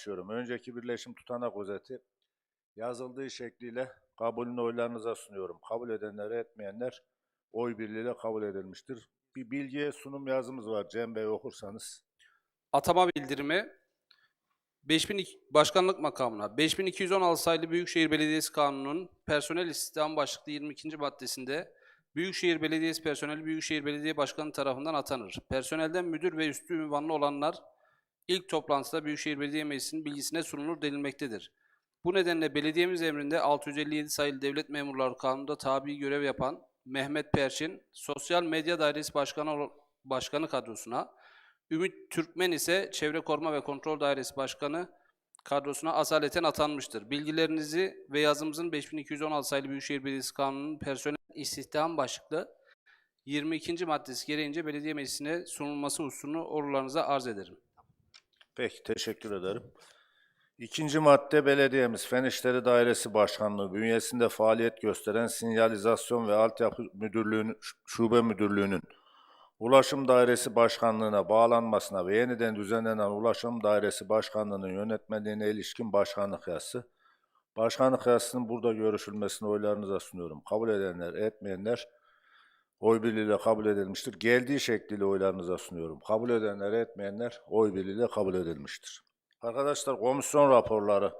açıyorum. Önceki birleşim tutanak özeti yazıldığı şekliyle kabulünü oylarınıza sunuyorum. Kabul edenler, etmeyenler oy birliğiyle kabul edilmiştir. Bir bilgiye sunum yazımız var. Cem Bey okursanız. Atama bildirimi 5002 Başkanlık makamına 5216 sayılı Büyükşehir Belediyesi Kanunu'nun personel istihdam başlıklı 22. maddesinde Büyükşehir Belediyesi personeli Büyükşehir Belediye Başkanı tarafından atanır. Personelden müdür ve üstü ünvanlı olanlar ilk toplantıda Büyükşehir Belediye Meclisi'nin bilgisine sunulur denilmektedir. Bu nedenle belediyemiz emrinde 657 sayılı Devlet Memurları Kanunu'nda tabi görev yapan Mehmet Perçin, Sosyal Medya Dairesi Başkanı, Başkanı kadrosuna, Ümit Türkmen ise Çevre Koruma ve Kontrol Dairesi Başkanı kadrosuna asaleten atanmıştır. Bilgilerinizi ve yazımızın 5216 sayılı Büyükşehir Belediyesi Kanunu'nun personel istihdam başlıklı 22. maddesi gereğince belediye meclisine sunulması hususunu orularınıza arz ederim. Peki, teşekkür ederim. İkinci madde belediyemiz Fen İşleri Dairesi Başkanlığı bünyesinde faaliyet gösteren Sinyalizasyon ve Altyapı Müdürlüğü'nün, Şube Müdürlüğü'nün Ulaşım Dairesi Başkanlığı'na bağlanmasına ve yeniden düzenlenen Ulaşım Dairesi Başkanlığı'nın yönetmeliğine ilişkin başkanlık yazısı. Başkanlık yazısının burada görüşülmesini oylarınıza sunuyorum. Kabul edenler, etmeyenler oy birliğiyle kabul edilmiştir. Geldiği şekliyle oylarınıza sunuyorum. Kabul edenler, etmeyenler oy birliğiyle kabul edilmiştir. Arkadaşlar komisyon raporları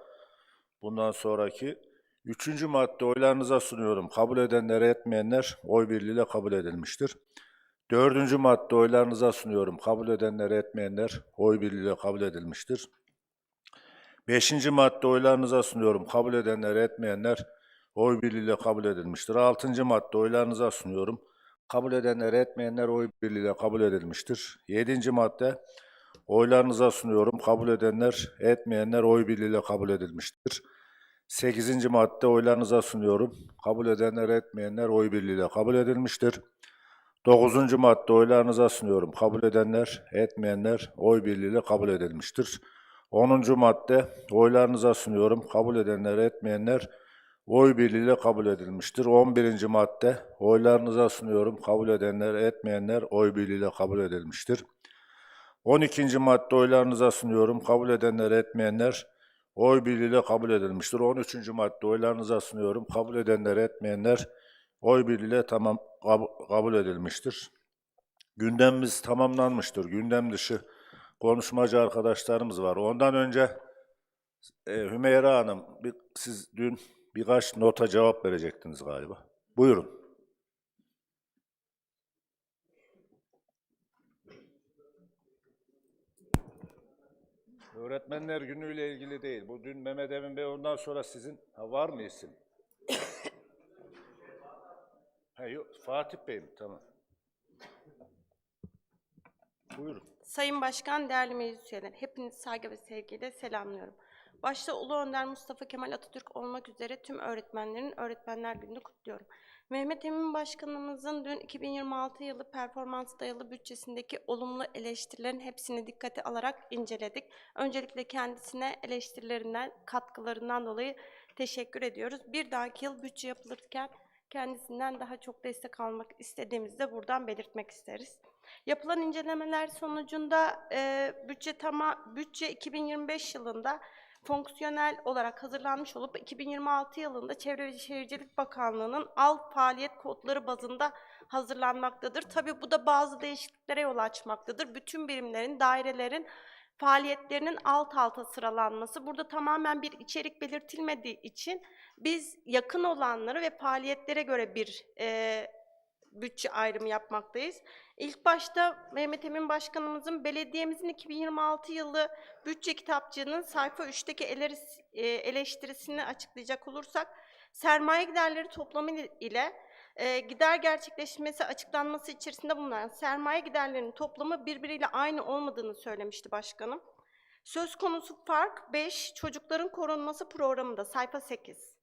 bundan sonraki. Üçüncü madde oylarınıza sunuyorum. Kabul edenler, etmeyenler oy birliğiyle kabul edilmiştir. Dördüncü madde oylarınıza sunuyorum. Kabul edenler, etmeyenler oy birliğiyle kabul edilmiştir. Beşinci madde oylarınıza sunuyorum. Kabul edenler, etmeyenler oy birliğiyle kabul edilmiştir. Altıncı madde oylarınıza sunuyorum. Kabul edenler, etmeyenler oy birliğiyle kabul edilmiştir. Yedinci madde oylarınıza sunuyorum. Kabul edenler, etmeyenler oy birliğiyle kabul edilmiştir. Sekizinci madde oylarınıza sunuyorum. Kabul edenler, etmeyenler oy birliğiyle kabul edilmiştir. Dokuzuncu madde oylarınıza sunuyorum. Kabul edenler, etmeyenler oy birliğiyle kabul edilmiştir. Onuncu madde oylarınıza sunuyorum. Kabul edenler, etmeyenler oy birliğiyle kabul edilmiştir. On birinci madde oylarınıza sunuyorum. Kabul edenler, etmeyenler oy birliğiyle kabul edilmiştir. 12. madde oylarınıza sunuyorum. Kabul edenler, etmeyenler oy birliğiyle kabul edilmiştir. 13. madde oylarınıza sunuyorum. Kabul edenler, etmeyenler oy birliğiyle tamam kab- kabul edilmiştir. Gündemimiz tamamlanmıştır. Gündem dışı konuşmacı arkadaşlarımız var. Ondan önce e, Hümeyra Hanım, bir, siz dün birkaç nota cevap verecektiniz galiba. Buyurun. Öğretmenler günüyle ilgili değil. Bu dün Mehmet Emin Bey ondan sonra sizin ha, var mı isim? ha, yok, Fatih Bey mi? Tamam. Buyurun. Sayın Başkan, değerli meclis üyeleri, hepinizi saygı ve sevgiyle selamlıyorum. Başta Ulu Önder Mustafa Kemal Atatürk olmak üzere tüm öğretmenlerin Öğretmenler Günü'nü kutluyorum. Mehmet Emin Başkanımızın dün 2026 yılı performans dayalı bütçesindeki olumlu eleştirilerin hepsini dikkate alarak inceledik. Öncelikle kendisine eleştirilerinden, katkılarından dolayı teşekkür ediyoruz. Bir dahaki yıl bütçe yapılırken kendisinden daha çok destek almak istediğimizi de buradan belirtmek isteriz. Yapılan incelemeler sonucunda e, bütçe tama bütçe 2025 yılında fonksiyonel olarak hazırlanmış olup 2026 yılında Çevre ve Şehircilik Bakanlığı'nın alt faaliyet kodları bazında hazırlanmaktadır. Tabii bu da bazı değişikliklere yol açmaktadır. Bütün birimlerin, dairelerin faaliyetlerinin alt alta sıralanması. Burada tamamen bir içerik belirtilmediği için biz yakın olanları ve faaliyetlere göre bir e, bütçe ayrımı yapmaktayız. İlk başta Mehmet Emin Başkanımızın belediyemizin 2026 yılı bütçe kitapçığının sayfa 3'teki eleris- e, eleştirisini açıklayacak olursak, sermaye giderleri toplamı ile e, gider gerçekleşmesi açıklanması içerisinde bulunan sermaye giderlerinin toplamı birbiriyle aynı olmadığını söylemişti başkanım. Söz konusu fark 5 çocukların korunması programında sayfa 8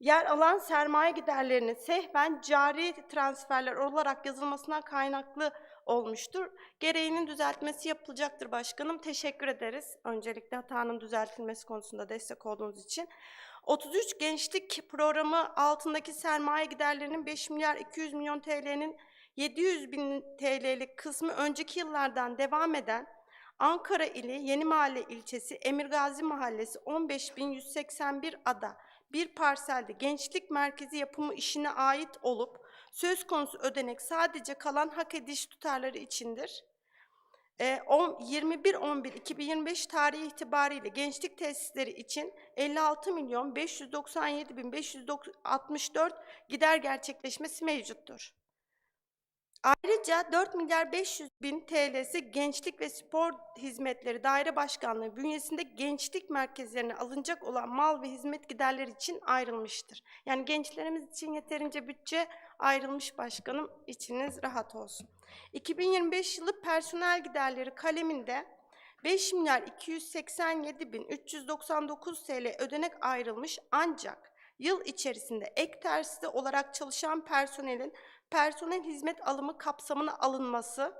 yer alan sermaye giderlerinin sehven cari transferler olarak yazılmasından kaynaklı olmuştur. Gereğinin düzeltmesi yapılacaktır başkanım. Teşekkür ederiz. Öncelikle hatanın düzeltilmesi konusunda destek olduğunuz için. 33 Gençlik Programı altındaki sermaye giderlerinin 5 milyar 200 milyon TL'nin 700 bin TL'lik kısmı önceki yıllardan devam eden Ankara ili Yeni Mahalle ilçesi Emirgazi Mahallesi 15181 ada bir parselde gençlik merkezi yapımı işine ait olup söz konusu ödenek sadece kalan hak ediş tutarları içindir. Ee, on- 21.11.2025 tarihi itibariyle gençlik tesisleri için 56 milyon 597 bin 564 gider gerçekleşmesi mevcuttur. Ayrıca 4 milyar 500 bin TL'si Gençlik ve Spor Hizmetleri Daire Başkanlığı bünyesinde gençlik merkezlerine alınacak olan mal ve hizmet giderleri için ayrılmıştır. Yani gençlerimiz için yeterince bütçe ayrılmış başkanım, içiniz rahat olsun. 2025 yılı personel giderleri kaleminde 5 milyar 287 bin 399 TL ödenek ayrılmış ancak yıl içerisinde ek tersi olarak çalışan personelin personel hizmet alımı kapsamına alınması,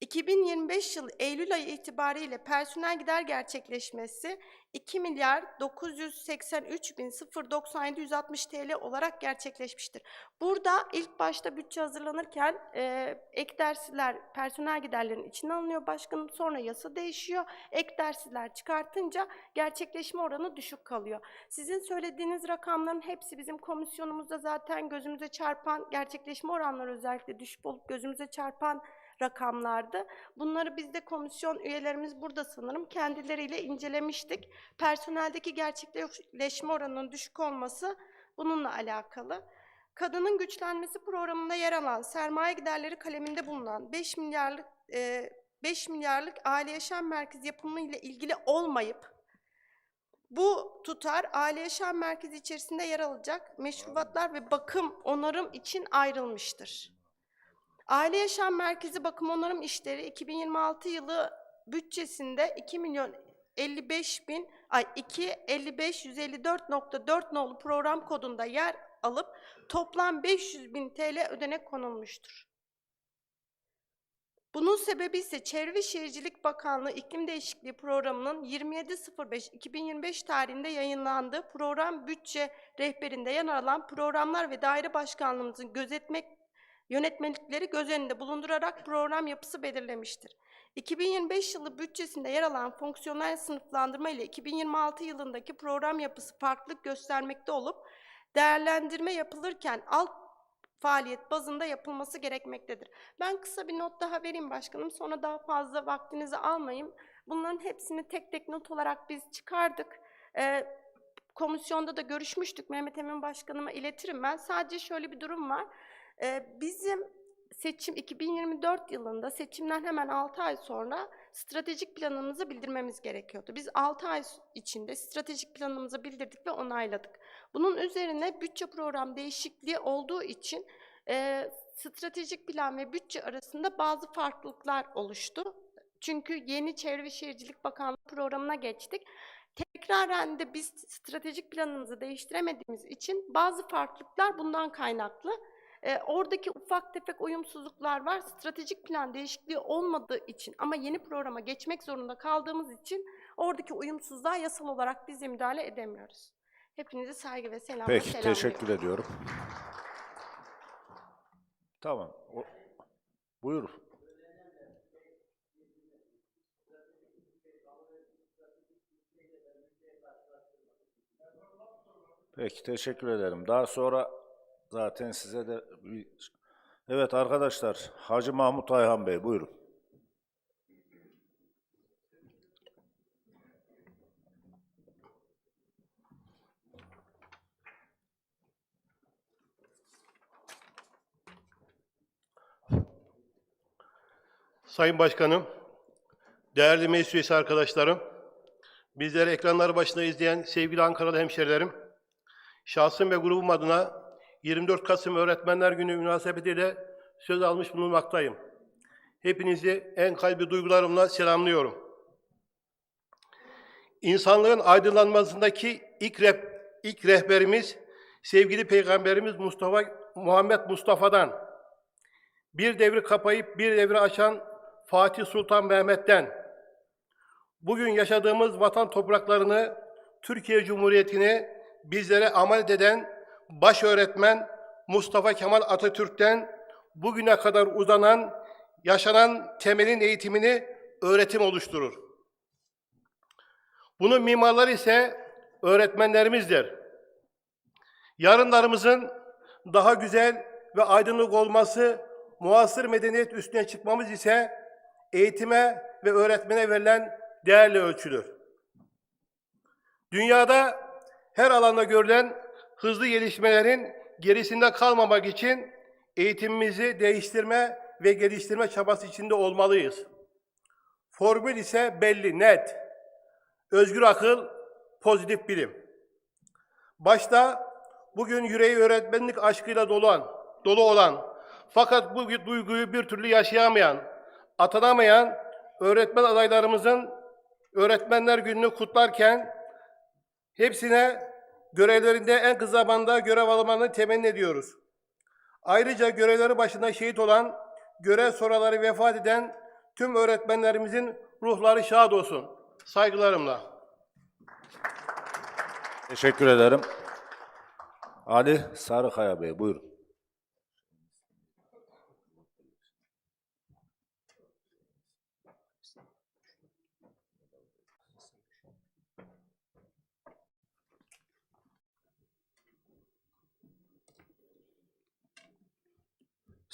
2025 yılı Eylül ayı itibariyle personel gider gerçekleşmesi 2 milyar 983 bin 097 160 TL olarak gerçekleşmiştir. Burada ilk başta bütçe hazırlanırken e, ek dersler personel giderlerinin içine alınıyor başkanım. Sonra yasa değişiyor. Ek dersler çıkartınca gerçekleşme oranı düşük kalıyor. Sizin söylediğiniz rakamların hepsi bizim komisyonumuzda zaten gözümüze çarpan gerçekleşme oranları özellikle düşük olup gözümüze çarpan rakamlardı. Bunları biz de komisyon üyelerimiz burada sanırım kendileriyle incelemiştik. Personeldeki gerçekleşme oranının düşük olması bununla alakalı. Kadının güçlenmesi programında yer alan sermaye giderleri kaleminde bulunan 5 milyarlık e, 5 milyarlık aile yaşam merkezi yapımı ile ilgili olmayıp bu tutar aile yaşam merkezi içerisinde yer alacak meşrubatlar ve bakım onarım için ayrılmıştır. Aile Yaşam Merkezi Bakım Onarım İşleri 2026 yılı bütçesinde 2 milyon 55 bin ay 2 55 154.4 nolu program kodunda yer alıp toplam 500 bin TL ödenek konulmuştur. Bunun sebebi ise Çevre ve Şehircilik Bakanlığı İklim Değişikliği Programı'nın 27.05.2025 tarihinde yayınlandığı program bütçe rehberinde yer alan programlar ve daire başkanlığımızın gözetmek yönetmelikleri göz önünde bulundurarak program yapısı belirlemiştir. 2025 yılı bütçesinde yer alan fonksiyonel sınıflandırma ile 2026 yılındaki program yapısı farklılık göstermekte olup değerlendirme yapılırken alt faaliyet bazında yapılması gerekmektedir. Ben kısa bir not daha vereyim başkanım. Sonra daha fazla vaktinizi almayayım. Bunların hepsini tek tek not olarak biz çıkardık. Ee, komisyonda da görüşmüştük. Mehmet Emin Başkanıma iletirim ben. Sadece şöyle bir durum var. Ee, bizim seçim 2024 yılında seçimden hemen 6 ay sonra stratejik planımızı bildirmemiz gerekiyordu. Biz 6 ay içinde stratejik planımızı bildirdik ve onayladık. Bunun üzerine bütçe program değişikliği olduğu için e, stratejik plan ve bütçe arasında bazı farklılıklar oluştu. Çünkü yeni Çevre ve Şehircilik Bakanlığı programına geçtik. Tekraren de biz stratejik planımızı değiştiremediğimiz için bazı farklılıklar bundan kaynaklı. E, oradaki ufak tefek uyumsuzluklar var. Stratejik plan değişikliği olmadığı için ama yeni programa geçmek zorunda kaldığımız için oradaki uyumsuzluğa yasal olarak biz de müdahale edemiyoruz. Hepinizi saygı ve selamla Peki, selamlıyorum. teşekkür ediyorum. Tamam. O, buyur. Peki, teşekkür ederim. Daha sonra zaten size de bir... Evet arkadaşlar, Hacı Mahmut Ayhan Bey buyurun. Sayın Başkanım, değerli meclis üyesi arkadaşlarım, bizleri ekranlar başında izleyen sevgili Ankaralı hemşerilerim, şahsım ve grubum adına 24 Kasım Öğretmenler Günü münasebetiyle söz almış bulunmaktayım. Hepinizi en kalbi duygularımla selamlıyorum. İnsanlığın aydınlanmasındaki ilk, reh- ilk rehberimiz, sevgili Peygamberimiz Mustafa Muhammed Mustafa'dan, bir devri kapayıp bir devri açan Fatih Sultan Mehmet'ten, bugün yaşadığımız vatan topraklarını, Türkiye Cumhuriyeti'ni bizlere amanet eden baş öğretmen Mustafa Kemal Atatürk'ten bugüne kadar uzanan, yaşanan temelin eğitimini öğretim oluşturur. Bunun mimarları ise öğretmenlerimizdir. Yarınlarımızın daha güzel ve aydınlık olması, muasır medeniyet üstüne çıkmamız ise eğitime ve öğretmene verilen değerle ölçülür. Dünyada her alanda görülen hızlı gelişmelerin gerisinde kalmamak için eğitimimizi değiştirme ve geliştirme çabası içinde olmalıyız. Formül ise belli, net. Özgür akıl, pozitif bilim. Başta bugün yüreği öğretmenlik aşkıyla dolu dolu olan fakat bu duyguyu bir türlü yaşayamayan, atanamayan öğretmen adaylarımızın öğretmenler gününü kutlarken hepsine görevlerinde en kısa zamanda görev almalarını temenni ediyoruz. Ayrıca görevleri başında şehit olan, görev sonraları vefat eden tüm öğretmenlerimizin ruhları şad olsun. Saygılarımla. Teşekkür ederim. Ali Sarıkaya Bey buyurun.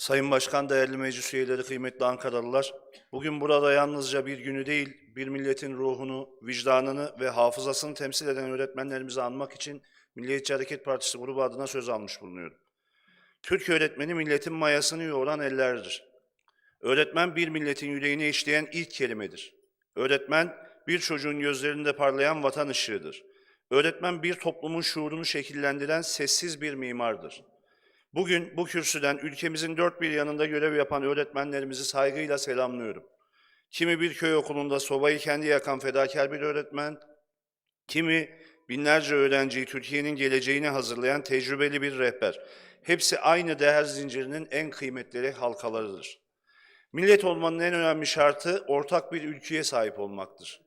Sayın Başkan, değerli meclis üyeleri, kıymetli Ankaralılar, bugün burada yalnızca bir günü değil, bir milletin ruhunu, vicdanını ve hafızasını temsil eden öğretmenlerimizi anmak için Milliyetçi Hareket Partisi grubu adına söz almış bulunuyorum. Türk öğretmeni milletin mayasını yoğuran ellerdir. Öğretmen bir milletin yüreğine işleyen ilk kelimedir. Öğretmen bir çocuğun gözlerinde parlayan vatan ışığıdır. Öğretmen bir toplumun şuurunu şekillendiren sessiz bir mimardır. Bugün bu kürsüden ülkemizin dört bir yanında görev yapan öğretmenlerimizi saygıyla selamlıyorum. Kimi bir köy okulunda sobayı kendi yakan fedakar bir öğretmen, kimi binlerce öğrenciyi Türkiye'nin geleceğine hazırlayan tecrübeli bir rehber. Hepsi aynı değer zincirinin en kıymetli halkalarıdır. Millet olmanın en önemli şartı ortak bir ülküye sahip olmaktır.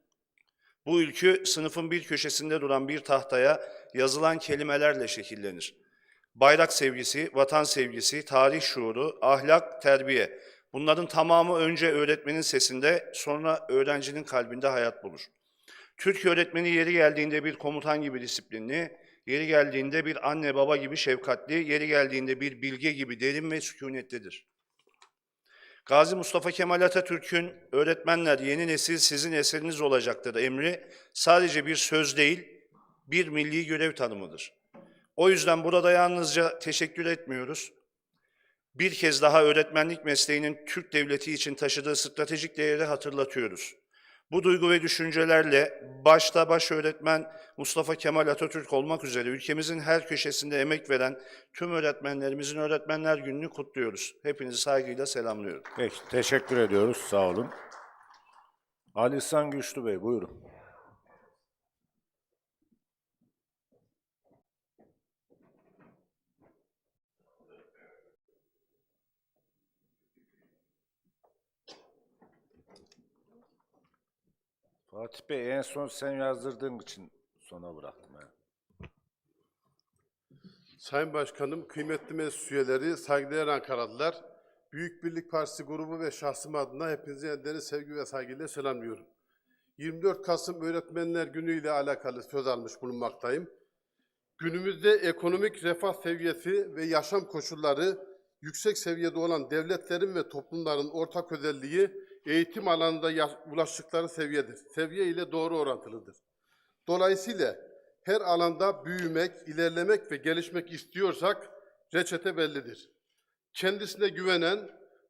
Bu ülkü sınıfın bir köşesinde duran bir tahtaya yazılan kelimelerle şekillenir. Bayrak sevgisi, vatan sevgisi, tarih şuuru, ahlak, terbiye. Bunların tamamı önce öğretmenin sesinde, sonra öğrencinin kalbinde hayat bulur. Türk öğretmeni yeri geldiğinde bir komutan gibi disiplinli, yeri geldiğinde bir anne baba gibi şefkatli, yeri geldiğinde bir bilge gibi derin ve sükunetlidir. Gazi Mustafa Kemal Atatürk'ün öğretmenler yeni nesil sizin eseriniz olacaktır emri sadece bir söz değil, bir milli görev tanımıdır. O yüzden burada yalnızca teşekkür etmiyoruz. Bir kez daha öğretmenlik mesleğinin Türk devleti için taşıdığı stratejik değeri hatırlatıyoruz. Bu duygu ve düşüncelerle başta baş öğretmen Mustafa Kemal Atatürk olmak üzere ülkemizin her köşesinde emek veren tüm öğretmenlerimizin Öğretmenler Günü'nü kutluyoruz. Hepinizi saygıyla selamlıyorum. Peki, teşekkür ediyoruz. Sağ olun. Ali İhsan Güçlü Bey buyurun. Fatih Bey en son sen yazdırdığın için sona bıraktım. ha. Sayın Başkanım, kıymetli meclis üyeleri, saygıdeğer Ankaralılar, Büyük Birlik Partisi grubu ve şahsım adına hepinizi elden sevgi ve saygıyla selamlıyorum. 24 Kasım Öğretmenler Günü ile alakalı söz almış bulunmaktayım. Günümüzde ekonomik refah seviyesi ve yaşam koşulları yüksek seviyede olan devletlerin ve toplumların ortak özelliği eğitim alanında ulaştıkları seviyedir. Seviye ile doğru orantılıdır. Dolayısıyla her alanda büyümek, ilerlemek ve gelişmek istiyorsak reçete bellidir. Kendisine güvenen,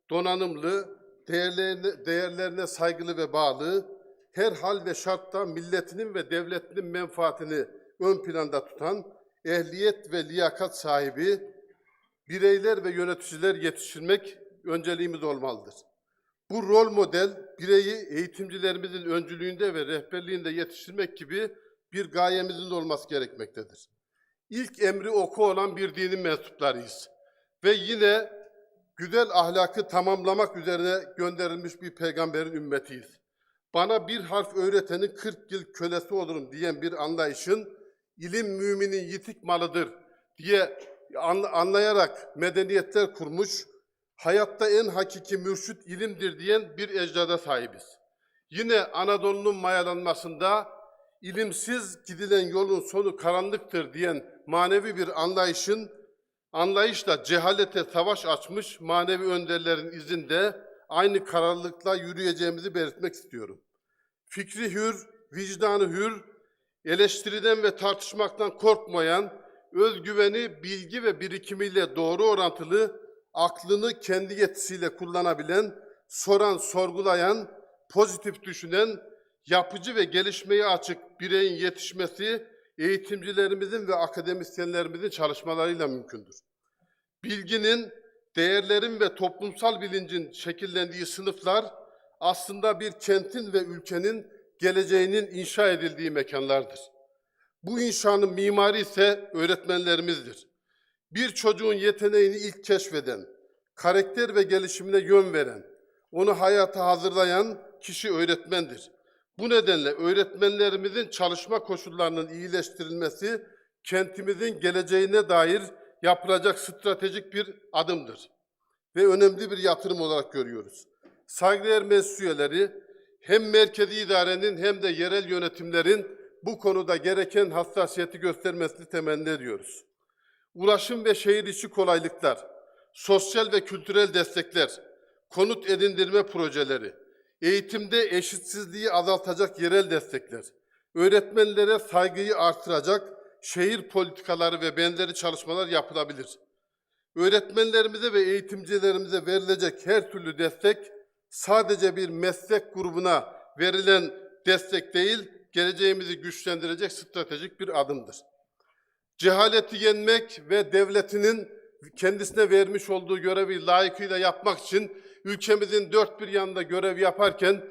donanımlı, değerlerine, değerlerine saygılı ve bağlı, her hal ve şartta milletinin ve devletinin menfaatini ön planda tutan, ehliyet ve liyakat sahibi bireyler ve yöneticiler yetiştirmek önceliğimiz olmalıdır. Bu rol model bireyi eğitimcilerimizin öncülüğünde ve rehberliğinde yetiştirmek gibi bir gayemizin olması gerekmektedir. İlk emri oku olan bir dinin mensuplarıyız. Ve yine güzel ahlakı tamamlamak üzerine gönderilmiş bir peygamberin ümmetiyiz. Bana bir harf öğretenin 40 yıl kölesi olurum diyen bir anlayışın ilim müminin yitik malıdır diye an- anlayarak medeniyetler kurmuş, hayatta en hakiki mürşit ilimdir diyen bir ecdada sahibiz. Yine Anadolu'nun mayalanmasında ilimsiz gidilen yolun sonu karanlıktır diyen manevi bir anlayışın anlayışla cehalete savaş açmış manevi önderlerin izinde aynı kararlılıkla yürüyeceğimizi belirtmek istiyorum. Fikri hür, vicdanı hür, eleştiriden ve tartışmaktan korkmayan, özgüveni, bilgi ve birikimiyle doğru orantılı, aklını kendi yetisiyle kullanabilen, soran, sorgulayan, pozitif düşünen, yapıcı ve gelişmeye açık bireyin yetişmesi eğitimcilerimizin ve akademisyenlerimizin çalışmalarıyla mümkündür. Bilginin, değerlerin ve toplumsal bilincin şekillendiği sınıflar aslında bir kentin ve ülkenin geleceğinin inşa edildiği mekanlardır. Bu inşanın mimarı ise öğretmenlerimizdir. Bir çocuğun yeteneğini ilk keşfeden, karakter ve gelişimine yön veren, onu hayata hazırlayan kişi öğretmendir. Bu nedenle öğretmenlerimizin çalışma koşullarının iyileştirilmesi kentimizin geleceğine dair yapılacak stratejik bir adımdır ve önemli bir yatırım olarak görüyoruz. Saygıdeğer meclis üyeleri hem merkezi idarenin hem de yerel yönetimlerin bu konuda gereken hassasiyeti göstermesini temenni ediyoruz. Ulaşım ve şehir içi kolaylıklar, sosyal ve kültürel destekler, konut edindirme projeleri, eğitimde eşitsizliği azaltacak yerel destekler, öğretmenlere saygıyı artıracak şehir politikaları ve benzeri çalışmalar yapılabilir. Öğretmenlerimize ve eğitimcilerimize verilecek her türlü destek sadece bir meslek grubuna verilen destek değil, geleceğimizi güçlendirecek stratejik bir adımdır. Cehaleti yenmek ve devletinin kendisine vermiş olduğu görevi layıkıyla yapmak için ülkemizin dört bir yanında görev yaparken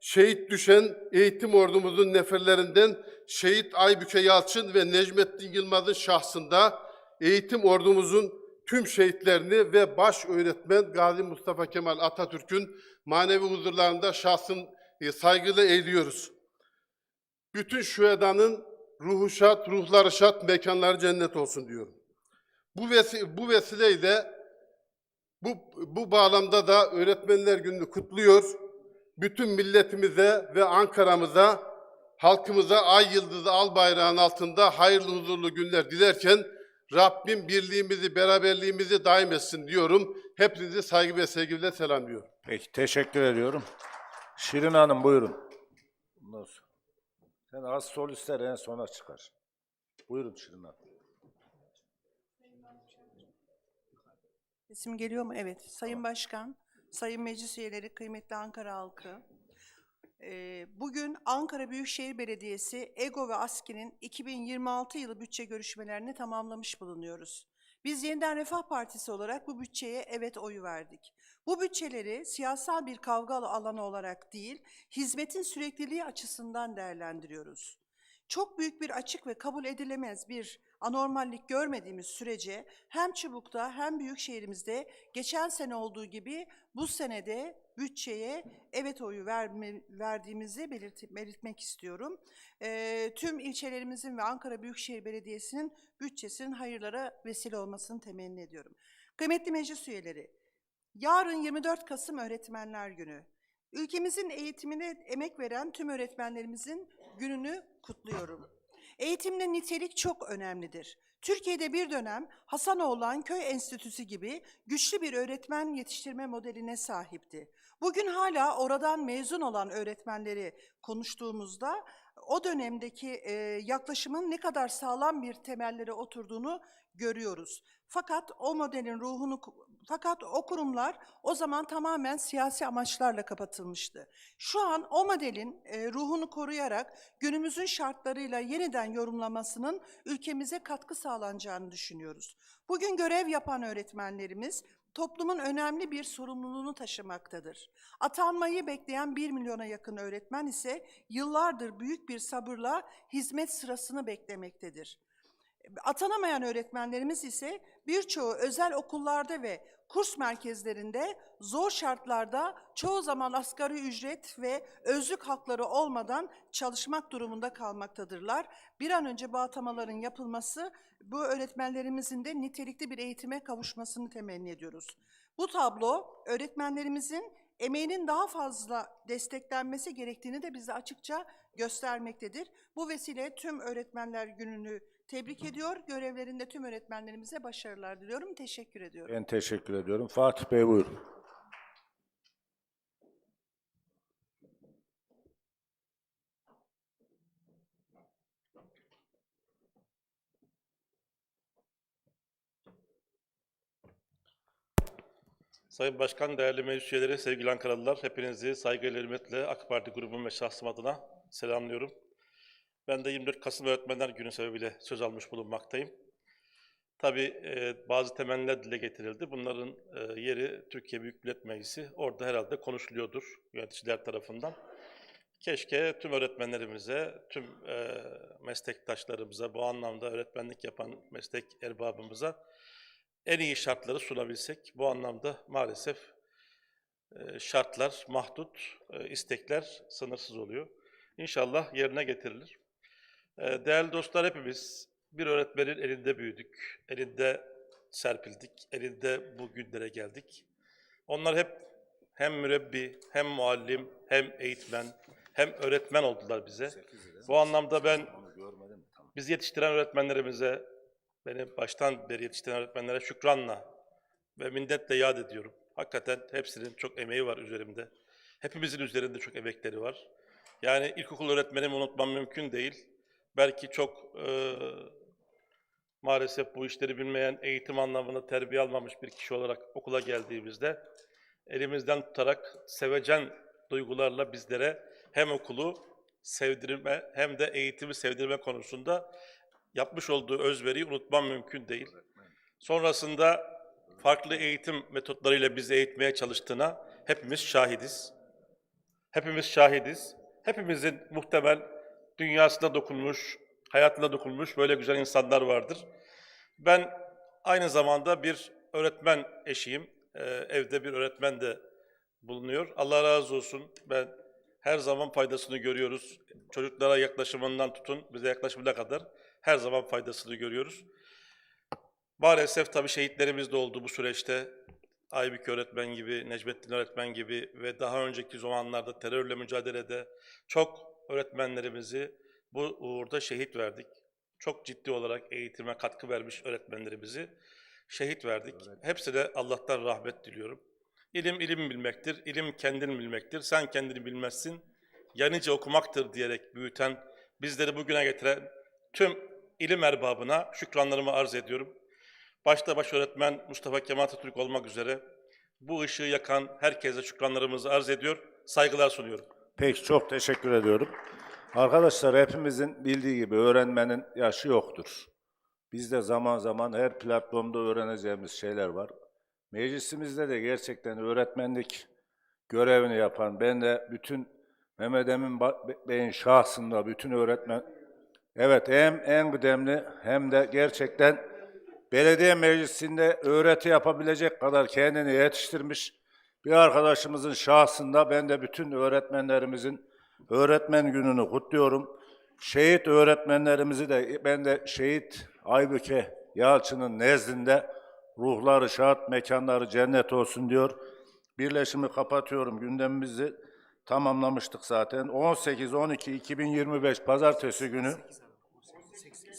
şehit düşen eğitim ordumuzun neferlerinden şehit Aybüke Yalçın ve Necmettin Yılmaz'ın şahsında eğitim ordumuzun tüm şehitlerini ve baş öğretmen Gazi Mustafa Kemal Atatürk'ün manevi huzurlarında şahsın e, saygıyla eğiliyoruz. Bütün şühedanın ruhu şad, ruhları şad, mekanları cennet olsun diyorum. Bu, vesi bu vesileyle bu, bu bağlamda da Öğretmenler Günü'nü kutluyor. Bütün milletimize ve Ankara'mıza, halkımıza ay yıldızı al bayrağın altında hayırlı huzurlu günler dilerken Rabbim birliğimizi, beraberliğimizi daim etsin diyorum. Hepinizi saygı ve sevgiyle selamlıyorum. Peki teşekkür ediyorum. Şirin Hanım buyurun. Sonra. Sen az solistler en sona çıkar. Buyurun Şirin Hanım. Sesim geliyor mu? Evet. Sayın Başkan, Sayın Meclis Üyeleri, kıymetli Ankara halkı. Ee, Bugün Ankara Büyükşehir Belediyesi EGO ve ASKİ'nin 2026 yılı bütçe görüşmelerini tamamlamış bulunuyoruz. Biz Yeniden Refah Partisi olarak bu bütçeye evet oyu verdik. Bu bütçeleri siyasal bir kavga alanı olarak değil, hizmetin sürekliliği açısından değerlendiriyoruz. Çok büyük bir açık ve kabul edilemez bir anormallik görmediğimiz sürece hem Çubuk'ta hem Büyükşehir'imizde geçen sene olduğu gibi bu senede bütçeye evet oyu verme, verdiğimizi belirt, belirtmek istiyorum. Eee, tüm ilçelerimizin ve Ankara Büyükşehir Belediyesi'nin bütçesinin hayırlara vesile olmasını temenni ediyorum. Kıymetli meclis üyeleri, yarın 24 Kasım Öğretmenler Günü. Ülkemizin eğitimine emek veren tüm öğretmenlerimizin gününü kutluyorum. Eğitimle nitelik çok önemlidir. Türkiye'de bir dönem Hasanoğlan Köy Enstitüsü gibi güçlü bir öğretmen yetiştirme modeline sahipti. Bugün hala oradan mezun olan öğretmenleri konuştuğumuzda o dönemdeki e, yaklaşımın ne kadar sağlam bir temellere oturduğunu görüyoruz. Fakat o modelin ruhunu fakat o kurumlar o zaman tamamen siyasi amaçlarla kapatılmıştı. Şu an o modelin e, ruhunu koruyarak günümüzün şartlarıyla yeniden yorumlamasının ülkemize katkı sağlanacağını düşünüyoruz. Bugün görev yapan öğretmenlerimiz toplumun önemli bir sorumluluğunu taşımaktadır. Atanmayı bekleyen 1 milyona yakın öğretmen ise yıllardır büyük bir sabırla hizmet sırasını beklemektedir. Atanamayan öğretmenlerimiz ise birçoğu özel okullarda ve kurs merkezlerinde zor şartlarda çoğu zaman asgari ücret ve özlük hakları olmadan çalışmak durumunda kalmaktadırlar. Bir an önce bu atamaların yapılması bu öğretmenlerimizin de nitelikli bir eğitime kavuşmasını temenni ediyoruz. Bu tablo öğretmenlerimizin emeğinin daha fazla desteklenmesi gerektiğini de bize açıkça göstermektedir. Bu vesile tüm öğretmenler gününü tebrik ediyor. Görevlerinde tüm öğretmenlerimize başarılar diliyorum. Teşekkür ediyorum. Ben teşekkür ediyorum. Fatih Bey buyurun. Sayın Başkan, değerli meclis üyeleri, sevgili Ankaralılar, hepinizi saygıyla, hürmetle AK Parti grubum ve şahsım adına selamlıyorum. Ben de 24 Kasım Öğretmenler Günü sebebiyle söz almış bulunmaktayım. Tabii e, bazı temenniler dile getirildi. Bunların e, yeri Türkiye Büyük Millet Meclisi. Orada herhalde konuşuluyordur yöneticiler tarafından. Keşke tüm öğretmenlerimize, tüm e, meslektaşlarımıza, bu anlamda öğretmenlik yapan meslek erbabımıza en iyi şartları sunabilsek. Bu anlamda maalesef e, şartlar mahdut, e, istekler sınırsız oluyor. İnşallah yerine getirilir. E, Değerli dostlar hepimiz bir öğretmenin elinde büyüdük, elinde serpildik, elinde bu günlere geldik. Onlar hep hem mürebbi, hem muallim, hem eğitmen, hem öğretmen oldular bize. Bu anlamda ben bizi yetiştiren öğretmenlerimize, beni baştan beri yetiştiren öğretmenlere şükranla ve minnetle yad ediyorum. Hakikaten hepsinin çok emeği var üzerimde. Hepimizin üzerinde çok emekleri var. Yani ilkokul öğretmenimi unutmam mümkün değil. Belki çok e, maalesef bu işleri bilmeyen, eğitim anlamında terbiye almamış bir kişi olarak okula geldiğimizde elimizden tutarak sevecen duygularla bizlere hem okulu sevdirme hem de eğitimi sevdirme konusunda yapmış olduğu özveriyi unutmam mümkün değil. Sonrasında farklı eğitim metotlarıyla bizi eğitmeye çalıştığına hepimiz şahidiz. Hepimiz şahidiz. Hepimizin muhtemel dünyasına dokunmuş, hayatına dokunmuş böyle güzel insanlar vardır. Ben aynı zamanda bir öğretmen eşiyim. Ee, evde bir öğretmen de bulunuyor. Allah razı olsun. Ben her zaman faydasını görüyoruz. Çocuklara yaklaşımından tutun, bize yaklaşımına kadar her zaman faydasını görüyoruz. Maalesef tabii şehitlerimiz de oldu bu süreçte. Aybük öğretmen gibi, Necmettin öğretmen gibi ve daha önceki zamanlarda terörle mücadelede çok öğretmenlerimizi bu uğurda şehit verdik. Çok ciddi olarak eğitime katkı vermiş öğretmenlerimizi şehit verdik. Hepsine Allah'tan rahmet diliyorum. İlim ilim bilmektir, ilim kendini bilmektir. Sen kendini bilmezsin, yanice okumaktır diyerek büyüten, bizleri bugüne getiren tüm ilim erbabına şükranlarımı arz ediyorum. Başta baş öğretmen Mustafa Kemal Atatürk olmak üzere bu ışığı yakan herkese şükranlarımızı arz ediyor, saygılar sunuyorum. Peki çok teşekkür ediyorum. Arkadaşlar hepimizin bildiği gibi öğrenmenin yaşı yoktur. Biz de zaman zaman her platformda öğreneceğimiz şeyler var. Meclisimizde de gerçekten öğretmenlik görevini yapan, ben de bütün Mehmet Emin Bey'in şahsında bütün öğretmen, evet hem en kıdemli hem de gerçekten belediye meclisinde öğreti yapabilecek kadar kendini yetiştirmiş bir arkadaşımızın şahsında ben de bütün öğretmenlerimizin öğretmen gününü kutluyorum. Şehit öğretmenlerimizi de ben de şehit Aybüke Yalçın'ın nezdinde ruhları şad, mekanları cennet olsun diyor. Birleşimi kapatıyorum. Gündemimizi tamamlamıştık zaten. 18-12-2025 Pazartesi günü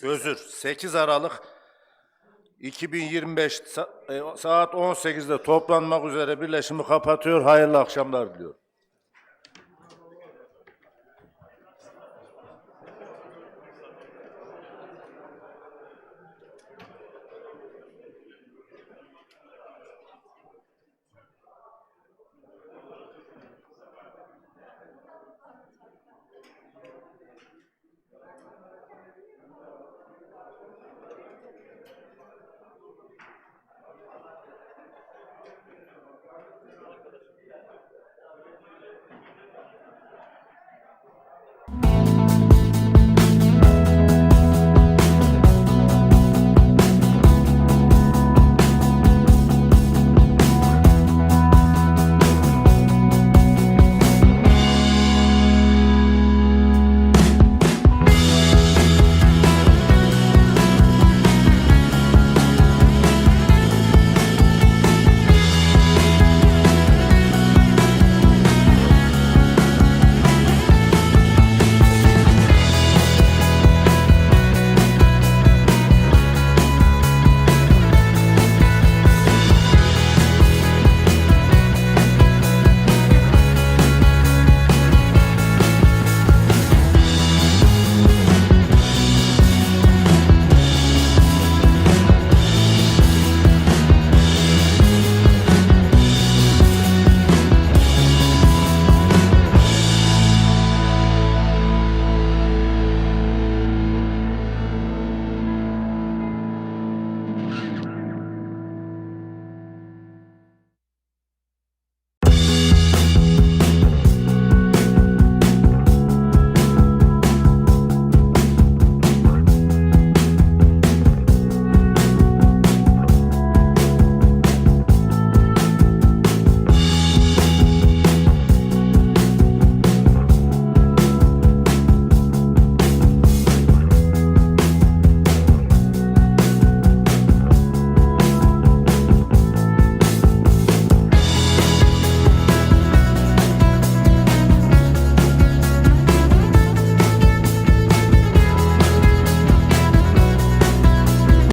özür 8 Aralık 2025 sa- e, saat 18'de toplanmak üzere birleşimi kapatıyor. Hayırlı akşamlar diliyorum.